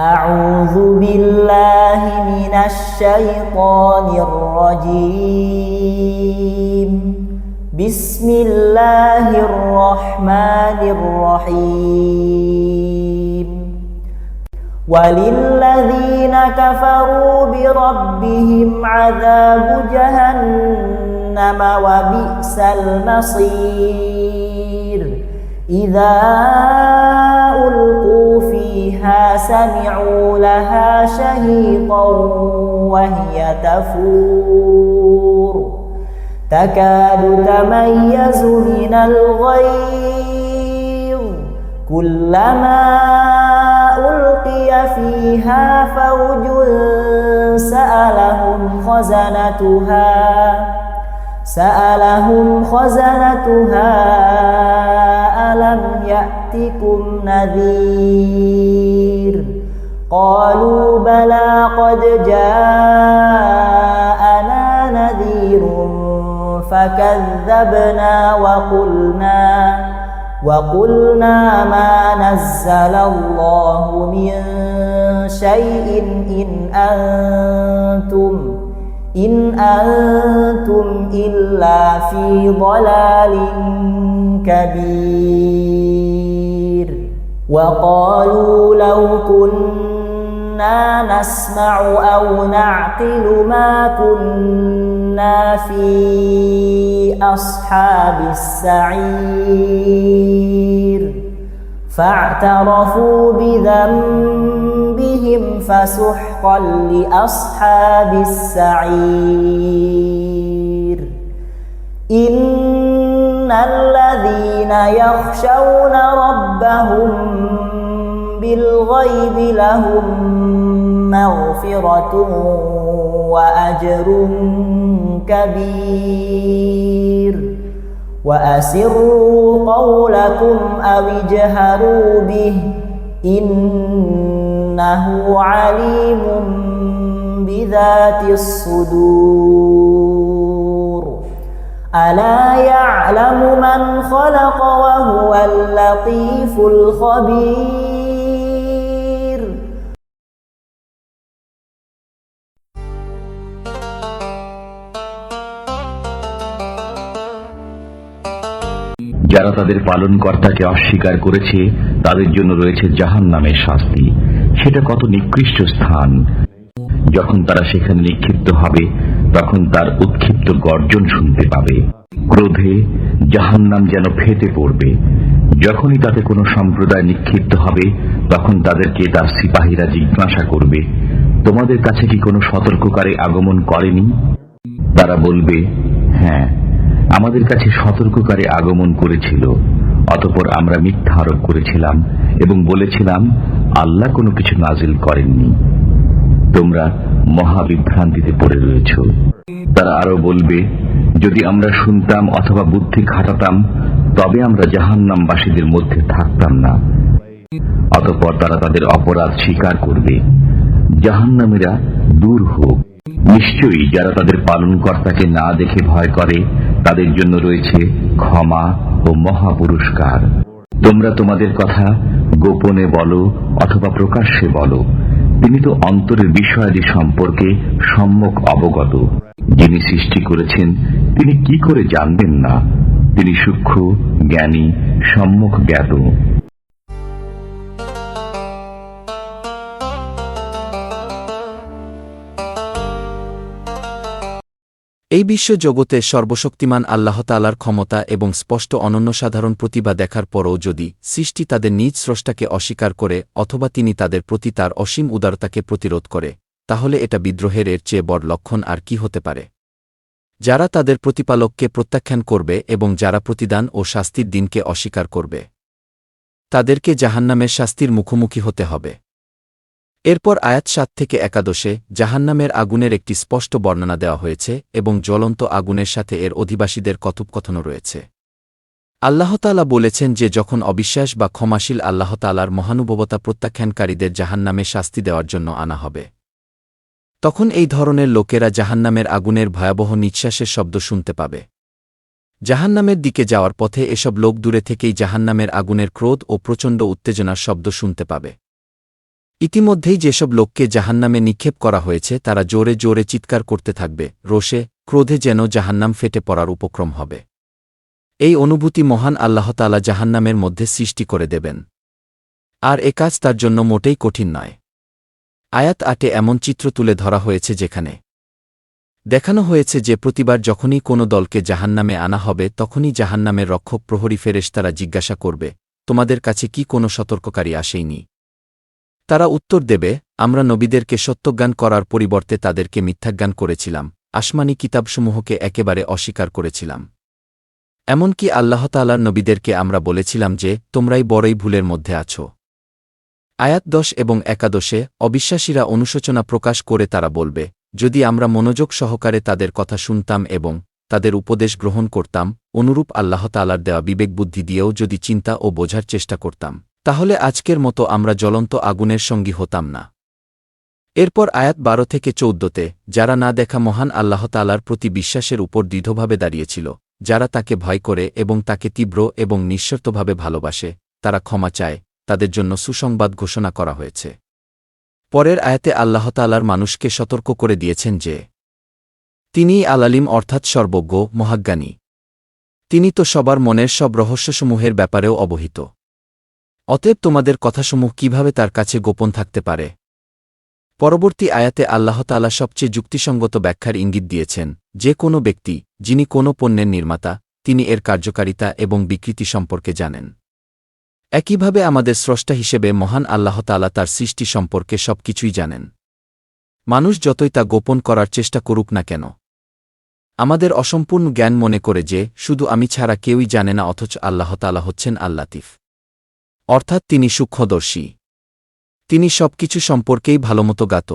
أعوذ بالله من الشيطان الرجيم. بسم الله الرحمن الرحيم. وللذين كفروا بربهم عذاب جهنم وبئس المصير. إذا ألقوا سمعوا لها شهيقا وهي تفور. تكاد تميز من الغيظ. كلما ألقي فيها فوج سألهم خزنتها. سألهم خزنتها ألم يأتكم نذير. قالوا بلى قد جاءنا نذير فكذبنا وقلنا وقلنا ما نزل الله من شيء إن أنتم إن أنتم إلا في ضلال كبير. وقالوا لو كنا نسمع أو نعقل ما كنا في أصحاب السعير. فاعترفوا بذنبهم فسحقا لأصحاب السعير. إن الذين يخشون ربهم بالغيب لهم مغفرة وأجر كبير وأسروا قولكم أو اجهروا به إنه عليم بذات الصدور ألا يعلم من خلق وهو اللطيف الخبير যারা তাদের পালনকর্তাকে অস্বীকার করেছে তাদের জন্য রয়েছে জাহান নামের শাস্তি সেটা কত নিকৃষ্ট স্থান যখন তারা সেখানে নিক্ষিপ্ত হবে তখন তার উৎক্ষিপ্ত গর্জন শুনতে পাবে। ক্রোধে জাহান্নাম যেন ফেটে পড়বে। যখনই তাতে কোনো সম্প্রদায় নিক্ষিপ্ত হবে, তখন তাদেরকে তার সিপাহীরা জিজ্ঞাসা করবে, তোমাদের কাছে কি কোনো সতর্ককারী আগমন করেনি? তারা বলবে হ্যাঁ আমাদের কাছে সতর্ককারী আগমন করেছিল, অতপর আমরা মিথ্যা আরোপ করেছিলাম এবং বলেছিলাম, আল্লাহ কোনো কিছু নাজিল করেননি। তোমরা মহাবিভ্রান্তিতে পড়ে রয়েছ। তারা আরও বলবে, যদি আমরা শুনতাম অথবা বুদ্ধি খাটাতাম, তবে আমরা জাহান্নামবাসীদের মধ্যে থাকতাম না। অতপর তারা তাদের অপরাধ স্বীকার করবে। জাহান্নামীরা দূর হোক। নিশ্চয়ই যারা তাদের পালনকর্তাকে না দেখে ভয় করে, তাদের জন্য রয়েছে ক্ষমা ও মহা পুরস্কার তোমরা তোমাদের কথা গোপনে বলো অথবা প্রকাশ্যে বলো। তিনি তো অন্তরের বিষয়াদি সম্পর্কে সম্যক অবগত। যিনি সৃষ্টি করেছেন, তিনি কি করে জানবেন না? তিনি সূক্ষ্ম, জ্ঞানী, সম্যক জ্ঞাত। এই বিশ্ব জগতে সর্বশক্তিমান আল্লাহতালার ক্ষমতা এবং স্পষ্ট অনন্য সাধারণ প্রতিভা দেখার পরও যদি সৃষ্টি তাদের নিজ স্রষ্টাকে অস্বীকার করে অথবা তিনি তাদের প্রতি তার অসীম উদারতাকে প্রতিরোধ করে, তাহলে এটা বিদ্রোহের এর চেয়ে বড় লক্ষণ আর কি হতে পারে? যারা তাদের প্রতিপালককে প্রত্যাখ্যান করবে এবং যারা প্রতিদান ও শাস্তির দিনকে অস্বীকার করবে, তাদেরকে জাহান্নামের শাস্তির মুখোমুখি হতে হবে। এরপর আয়াত সাত থেকে একাদশে জাহান্নামের আগুনের একটি স্পষ্ট বর্ণনা দেওয়া হয়েছে এবং জ্বলন্ত আগুনের সাথে এর অধিবাসীদের কথোপকথনও রয়েছে। আল্লাহতালা বলেছেন যে যখন অবিশ্বাস বা ক্ষমাশীল আল্লাহতালার মহানুভবতা প্রত্যাখ্যানকারীদের জাহান্নামে শাস্তি দেওয়ার জন্য আনা হবে। তখন এই ধরনের লোকেরা জাহান্নামের আগুনের ভয়াবহ নিঃশ্বাসের শব্দ শুনতে পাবে। জাহান্নামের দিকে যাওয়ার পথে এসব লোক দূরে থেকেই জাহান্নামের আগুনের ক্রোধ ও প্রচণ্ড উত্তেজনার শব্দ শুনতে পাবে। ইতিমধ্যেই যেসব লোককে জাহান্নামে নিক্ষেপ করা হয়েছে, তারা জোরে জোরে চিৎকার করতে থাকবে, রোষে, ক্রোধে যেন জাহান্নাম ফেটে পড়ার উপক্রম হবে। এই অনুভূতি মহান আল্লাহতালা জাহান্নামের মধ্যে সৃষ্টি করে দেবেন। আর এ কাজ তার জন্য মোটেই কঠিন নয়। আয়াত আটে এমন চিত্র তুলে ধরা হয়েছে যেখানে দেখানো হয়েছে যে প্রতিবার যখনই কোনো দলকে জাহান্নামে আনা হবে, তখনই জাহান্নামের রক্ষক প্রহরী ফেরেশতারা জিজ্ঞাসা করবে, তোমাদের কাছে কি কোনো সতর্ককারী আসেইনি? তারা উত্তর দেবে, আমরা নবীদেরকে সত্যজ্ঞান করার পরিবর্তে তাদেরকে মিথ্যাজ্ঞান করেছিলাম, আসমানি কিতাবসমূহকে একেবারে অস্বীকার করেছিলাম। এমনকি আল্লাহতালার নবীদেরকে আমরা বলেছিলাম যে, তোমরাই বড়ই ভুলের মধ্যে আছো। আয়াত দশ এবং একাদশে অবিশ্বাসীরা অনুশোচনা প্রকাশ করে তারা বলবে, যদি আমরা মনোযোগ সহকারে তাদের কথা শুনতাম এবং তাদের উপদেশ গ্রহণ করতাম, অনুরূপ আল্লাহতালার দেওয়া বিবেকবুদ্ধি দিয়েও যদি চিন্তা ও বোঝার চেষ্টা করতাম। তাহলে আজকের মতো আমরা জ্বলন্ত আগুনের সঙ্গী হতাম না। এরপর আয়াত বারো থেকে চৌদ্দতে, যারা না দেখা মহান আল্লাহতালার প্রতি বিশ্বাসের উপর দৃঢ়ভাবে দাঁড়িয়েছিল, যারা তাকে ভয় করে এবং তাকে তীব্র এবং নিঃশর্তভাবে ভালোবাসে, তারা ক্ষমা চায়, তাদের জন্য সুসংবাদ ঘোষণা করা হয়েছে। পরের আয়াতে আল্লাহতালার মানুষকে সতর্ক করে দিয়েছেন যে, তিনিই আলালিম অর্থাৎ সর্বজ্ঞ, মহাজ্ঞানী। তিনি তো সবার মনের সব রহস্যসমূহের ব্যাপারেও অবহিত। অতএব তোমাদের কথাসমূহ কীভাবে তার কাছে গোপন থাকতে পারে? পরবর্তী আয়াতে আল্লাহতালা সবচেয়ে যুক্তিসঙ্গত ব্যাখ্যার ইঙ্গিত দিয়েছেন, যে কোনো ব্যক্তি, যিনি কোনো পণ্যের নির্মাতা, তিনি এর কার্যকারিতা এবং বিকৃতি সম্পর্কে জানেন। একইভাবে আমাদের স্রষ্টা হিসেবে মহান আল্লাহতালা তার সৃষ্টি সম্পর্কে সবকিছুই জানেন। মানুষ যতই তা গোপন করার চেষ্টা করুক না কেন। আমাদের অসম্পূর্ণ জ্ঞান মনে করে যে, শুধু আমি ছাড়া কেউই জানে না অথচ আল্লাহতালা হচ্ছেন আল্লাতিফ। অর্থাৎ তিনি সূক্ষ্মদর্শী। তিনি সবকিছু সম্পর্কেই ভালোমতো গাত